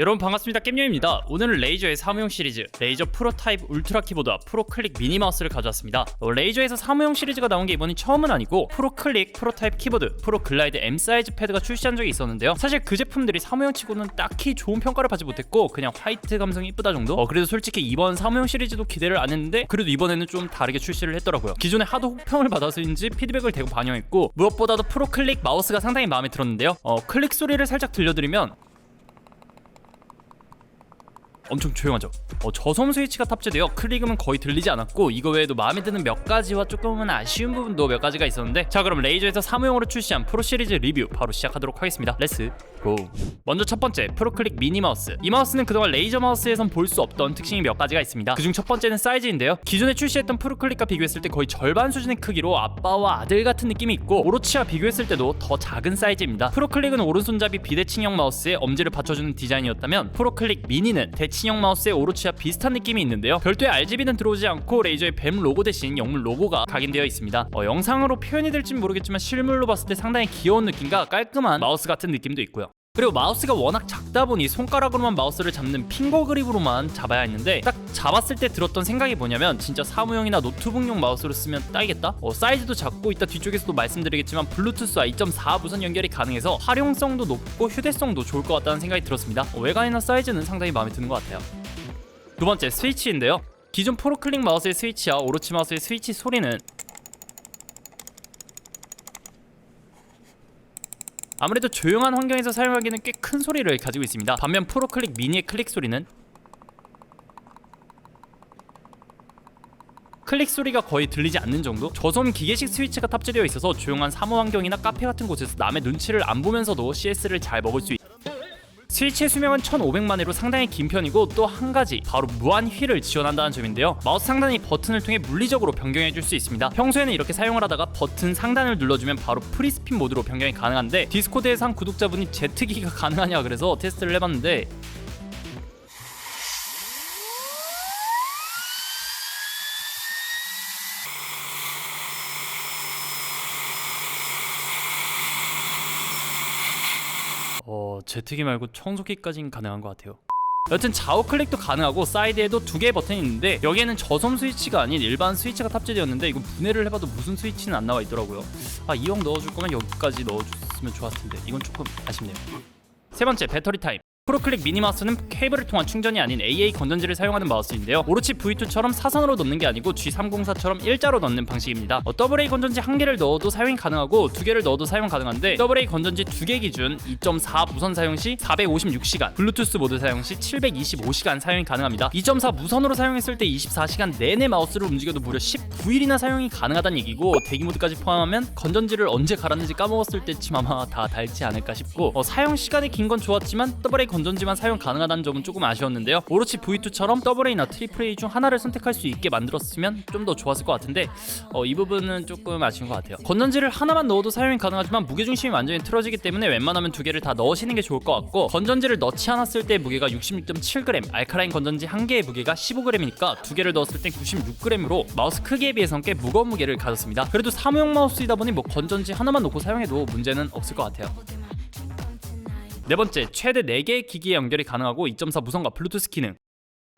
여러분 반갑습니다. 겜녀입니다. 오늘은 레이저의 사무용 시리즈 레이저 프로 타입 울트라 키보드와 프로 클릭 미니 마우스를 가져왔습니다. 어, 레이저에서 사무용 시리즈가 나온 게 이번이 처음은 아니고 프로 클릭 프로 타입 키보드 프로 글라이드 M 사이즈 패드가 출시한 적이 있었는데요. 사실 그 제품들이 사무용 치고는 딱히 좋은 평가를 받지 못했고 그냥 화이트 감성이 이쁘다 정도? 어, 그래도 솔직히 이번 사무용 시리즈도 기대를 안 했는데 그래도 이번에는 좀 다르게 출시를 했더라고요. 기존에 하도 혹평을 받아서인지 피드백을 대고 반영했고 무엇보다도 프로 클릭 마우스가 상당히 마음에 들었는데요. 어, 클릭 소리를 살짝 들려드리면 엄청 조용하죠. 어, 저섬 스위치가 탑재되어 클릭음은 거의 들리지 않았고 이거 외에도 마음에 드는 몇 가지와 조금은 아쉬운 부분도 몇 가지가 있었는데 자 그럼 레이저에서 사무용으로 출시한 프로 시리즈 리뷰 바로 시작하도록 하겠습니다. 렛츠 고. 먼저 첫 번째 프로클릭 미니 마우스. 이 마우스는 그동안 레이저 마우스에선 볼 수 없던 특징이 몇 가지가 있습니다. 그중 첫 번째는 사이즈인데요. 기존에 출시했던 프로클릭과 비교했을 때 거의 절반 수준의 크기로 아빠와 아들 같은 느낌이 있고 오로치와 비교했을 때도 더 작은 사이즈입니다. 프로클릭은 오른손잡이 비대칭형 마우스에 엄지를 받쳐주는 디자인이었다면 프로클릭 미니는 대칭 형 마우스의 오로치와 비슷한 느낌이 있는데요. 별도의 RGB는 들어오지 않고 레이저의 뱀 로고 대신 영문 로고가 각인되어 있습니다. 어, 영상으로 표현이 될진 모르겠지만 실물로 봤을 때 상당히 귀여운 느낌과 깔끔한 마우스 같은 느낌도 있고요. 그리고 마우스가 워낙 작다 보니 손가락으로만 마우스를 잡는 핑거 그립으로만 잡아야 했는데 딱 잡았을 때 들었던 생각이 뭐냐면 진짜 사무용이나 노트북용 마우스로 쓰면 딱이겠다? 어, 사이즈도 작고 이따 뒤쪽에서도 말씀드리겠지만 블루투스와 2.4 무선 연결이 가능해서 활용성도 높고 휴대성도 좋을 것 같다는 생각이 들었습니다 어, 외관이나 사이즈는 상당히 마음에 드는 것 같아요 두 번째 스위치인데요 기존 프로클릭 마우스의 스위치와 오로치 마우스의 스위치 소리는 아무래도 조용한 환경에서 사용하기는 꽤 큰 소리를 가지고 있습니다. 반면 프로클릭 미니의 클릭 소리는 클릭 소리가 거의 들리지 않는 정도? 저소음 기계식 스위치가 탑재되어 있어서 조용한 사무 환경이나 카페 같은 곳에서 남의 눈치를 안 보면서도 CS를 잘 먹을 수 있... 스위치의 수명은 1500만 회로 상당히 긴 편이고 또 한 가지 바로 무한 휠을 지원한다는 점인데요 마우스 상단이 버튼을 통해 물리적으로 변경해 줄 수 있습니다 평소에는 이렇게 사용을 하다가 버튼 상단을 눌러주면 바로 프리스핀 모드로 변경이 가능한데 디스코드에서 한 구독자분이 제트기가 가능하냐 그래서 테스트를 해봤는데 어 제트기 말고 청소기까지는 가능한 것 같아요. 여튼 좌우 클릭도 가능하고 사이드에도 두 개의 버튼이 있는데 여기에는 저섬 스위치가 아닌 일반 스위치가 탑재되었는데 이건 분해를 해봐도 무슨 스위치는 안 나와 있더라고요. 아 이형 넣어줄 거면 여기까지 넣어줬으면 좋았을 텐데 이건 조금 아쉽네요. 세 번째 배터리 타입. 프로클릭 미니 마우스는 케이블을 통한 충전이 아닌 AA 건전지를 사용하는 마우스인데요. 오로치 V2처럼 사선으로 넣는 게 아니고 G304처럼 일자로 넣는 방식입니다. 어, AA 건전지 한 개를 넣어도 사용이 가능하고 두 개를 넣어도 사용 가능한데 AA 건전지 두 개 기준 2.4 무선 사용 시 456시간, 블루투스 모드 사용 시 725시간 사용이 가능합니다. 2.4 무선으로 사용했을 때 24시간 내내 마우스를 움직여도 무려 19일이나 사용이 가능하다는 얘기고 대기 모드까지 포함하면 건전지를 언제 갈았는지 까먹었을 때쯤 아마 다 닳지 않을까 싶고 어, 사용 시간이 긴 건 좋았지만 AA 건전지만 사용 가능하다는 점은 조금 아쉬웠는데요. 오로치 V2처럼 AA나 AAA 중 하나를 선택할 수 있게 만들었으면 좀 더 좋았을 것 같은데 어, 이 부분은 조금 아쉬운 것 같아요. 건전지를 하나만 넣어도 사용이 가능하지만 무게 중심이 완전히 틀어지기 때문에 웬만하면 두 개를 다 넣으시는 게 좋을 것 같고 건전지를 넣지 않았을 때 무게가 66.7g, 알카라인 건전지 한 개의 무게가 15g이니까 두 개를 넣었을 땐 96g으로 마우스 크기에 비해서는 꽤 무거운 무게를 가졌습니다. 그래도 사무용 마우스이다 보니 뭐 건전지 하나만 놓고 사용해도 문제는 없을 것 같아요. 네 번째, 최대 4개의 기기에 연결이 가능하고 2.4 무선과 블루투스 기능.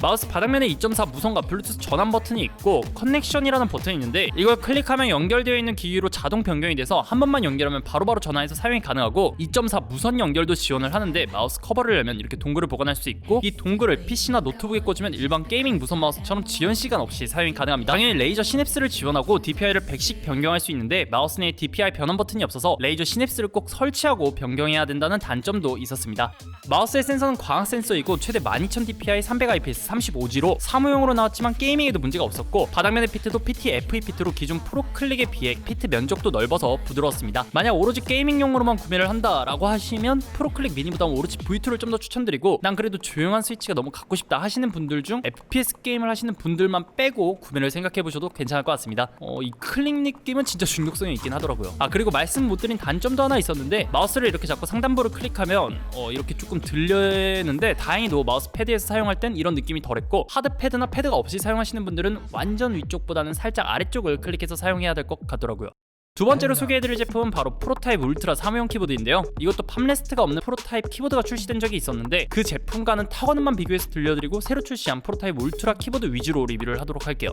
마우스 바닥면에 2.4 무선과 블루투스 전환 버튼이 있고 커넥션이라는 버튼이 있는데 이걸 클릭하면 연결되어 있는 기기로 자동 변경이 돼서 한 번만 연결하면 바로바로 전화해서 사용이 가능하고 2.4 무선 연결도 지원을 하는데 마우스 커버를 열면 이렇게 동글을 보관할 수 있고 이 동글을 PC나 노트북에 꽂으면 일반 게이밍 무선 마우스처럼 지연 시간 없이 사용이 가능합니다. 당연히 레이저 시냅스를 지원하고 DPI를 100씩 변경할 수 있는데 마우스 내에 DPI 변환 버튼이 없어서 레이저 시냅스를 꼭 설치하고 변경해야 된다는 단점도 있었습니다. 마우스의 센서는 광학 센서이고 최대 12000 DPI 300IPS 35G로 사무용으로 나왔지만 게이밍에도 문제가 없었고 바닥면의 피트도 PT FE 피트로 기존 프로 클릭에 비해 피트 면적도 넓어서 부드러웠습니다. 만약 오로지 게이밍용으로만 구매를 한다라고 하시면 프로 클릭 미니보다 오로치 V2를 좀 더 추천드리고 난 그래도 조용한 스위치가 너무 갖고 싶다 하시는 분들 중 FPS 게임을 하시는 분들만 빼고 구매를 생각해 보셔도 괜찮을 것 같습니다. 어, 이 클릭 느낌은 진짜 중독성이 있긴 하더라고요. 아 그리고 말씀 못 드린 단점도 하나 있었는데 마우스를 이렇게 잡고 상단부를 클릭하면 어, 이렇게 조금 들리는데 다행히도 마우스 패드에서 사용할 땐 이런 느낌이 덜했고 하드 패드나 패드가 없이 사용하시는 분들은 완전 위쪽보다는 살짝 아래쪽을 클릭해서 사용해야 될 것 같더라고요. 두 번째로 소개해드릴 제품은 바로 프로타입 울트라 사무용 키보드인데요. 이것도 팜레스트가 없는 프로타입 키보드가 출시된 적이 있었는데 그 제품과는 탁원음만 비교해서 들려드리고 새로 출시한 프로타입 울트라 키보드 위주로 리뷰를 하도록 할게요.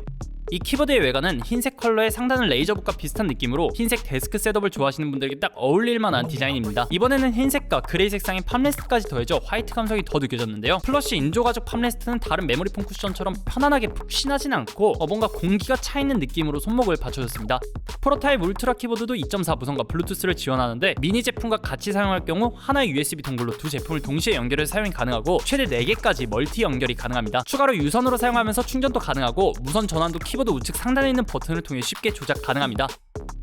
이 키보드의 외관은 흰색 컬러의 상단은 레이저북과 비슷한 느낌으로 흰색 데스크 셋업을 좋아하시는 분들에게 딱 어울릴 만한 디자인입니다. 이번에는 흰색과 그레이 색상의 팜레스트까지 더해져 화이트 감성이 더 느껴졌는데요. 플러시 인조 가죽 팜레스트는 다른 메모리 폼 쿠션처럼 편안하게 푹신하진 않고 어, 뭔가 공기가 차 있는 느낌으로 손목을 받쳐줬습니다. 프로타입 울트라 키보드도 2.4 무선과 블루투스를 지원하는데 미니 제품과 같이 사용할 경우 하나의 USB 동글로 두 제품을 동시에 연결해서 사용이 가능하고 최대 4개까지 멀티 연결이 가능합니다. 추가로 유선으로 사용하면서 충전도 가능하고 무선 전환도 키보드 우측 상단에 있는 버튼을 통해 쉽게 조작 가능합니다.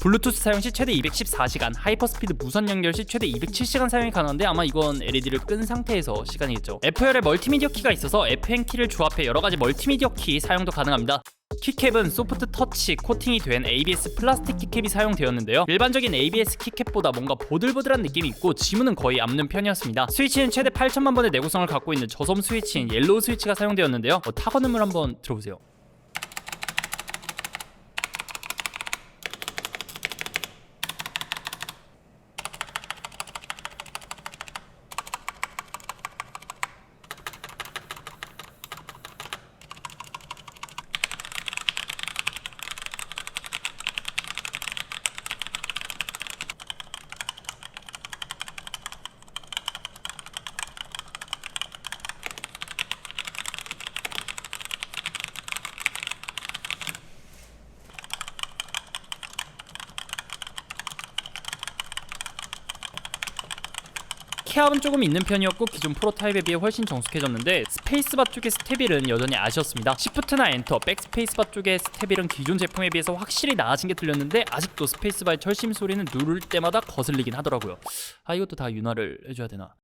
블루투스 사용 시 최대 214시간, 하이퍼스피드 무선 연결 시 최대 207시간 사용이 가능한데 아마 이건 LED를 끈 상태에서 시간이겠죠. F열에 멀티미디어 키가 있어서 FN 키를 조합해 여러 가지 멀티미디어 키 사용도 가능합니다. 키캡은 소프트 터치 코팅이 된 ABS 플라스틱 키캡이 사용되었는데요. 일반적인 ABS 키캡보다 뭔가 보들보들한 느낌이 있고 지문은 거의 앞는 편이었습니다. 스위치는 최대 8천만 번의 내구성을 갖고 있는 저섬 스위치인 옐로우 스위치가 사용되었는데요. 어, 타건 음을 한번 들어보세요. 키압은 조금 있는 편이었고 기존 프로타입에 비해 훨씬 정숙해졌는데 스페이스바 쪽의 스테빌은 여전히 아쉬웠습니다. 시프트나 엔터, 백스페이스바 쪽의 스테빌은 기존 제품에 비해서 확실히 나아진 게 들렸는데 아직도 스페이스바의 철심 소리는 누를 때마다 거슬리긴 하더라고요. 아 이것도 다 윤활을 해줘야 되나?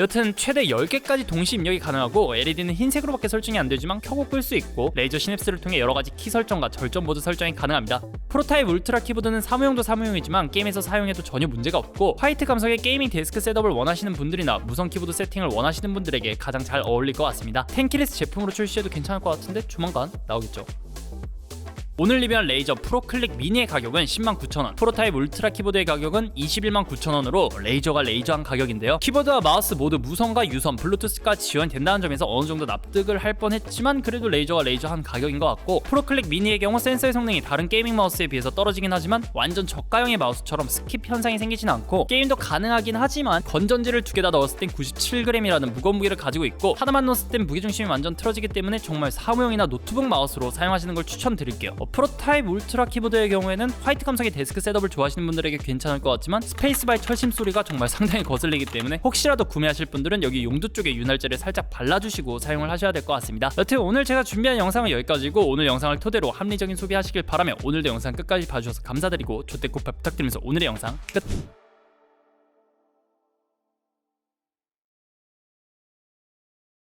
여튼 최대 10개까지 동시 입력이 가능하고 LED는 흰색으로밖에 설정이 안 되지만 켜고 끌 수 있고 레이저 시냅스를 통해 여러 가지 키 설정과 절전 모드 설정이 가능합니다. 프로타입 울트라 키보드는 사무용도 사무용이지만 게임에서 사용해도 전혀 문제가 없고 화이트 감성의 게이밍 데스크 셋업을 원하시는 분들이나 무선 키보드 세팅을 원하시는 분들에게 가장 잘 어울릴 것 같습니다. 텐키리스 제품으로 출시해도 괜찮을 것 같은데 조만간 나오겠죠. 오늘 리뷰한 레이저 프로 클릭 미니의 가격은 10만 9천원 프로타입 울트라 키보드의 가격은 21만 9천원으로 레이저가 레이저한 가격인데요. 키보드와 마우스 모두 무선과 유선, 블루투스가 지원이 된다는 점에서 어느 정도 납득을 할 뻔했지만 그래도 레이저가 레이저한 가격인 것 같고 프로 클릭 미니의 경우 센서의 성능이 다른 게이밍 마우스에 비해서 떨어지긴 하지만 완전 저가형의 마우스처럼 스킵 현상이 생기진 않고 게임도 가능하긴 하지만 건전지를 두 개 다 넣었을 땐 97g이라는 무거운 무게를 가지고 있고 하나만 넣었을 땐 무게중심이 완전 틀어지기 때문에 정말 사무용이나 노트북 마우스로 사용하시는 걸 추천드릴게요. 어, 프로타입 울트라 키보드의 경우에는 화이트 감성의 데스크 셋업을 좋아하시는 분들에게 괜찮을 것 같지만 스페이스바의 철심 소리가 정말 상당히 거슬리기 때문에 혹시라도 구매하실 분들은 여기 용두 쪽에 윤활제를 살짝 발라주시고 사용을 하셔야 될 것 같습니다. 여튼 오늘 제가 준비한 영상은 여기까지고 오늘 영상을 토대로 합리적인 소비하시길 바라며 오늘도 영상 끝까지 봐주셔서 감사드리고 조대꾸파 부탁드리면서 오늘의 영상 끝!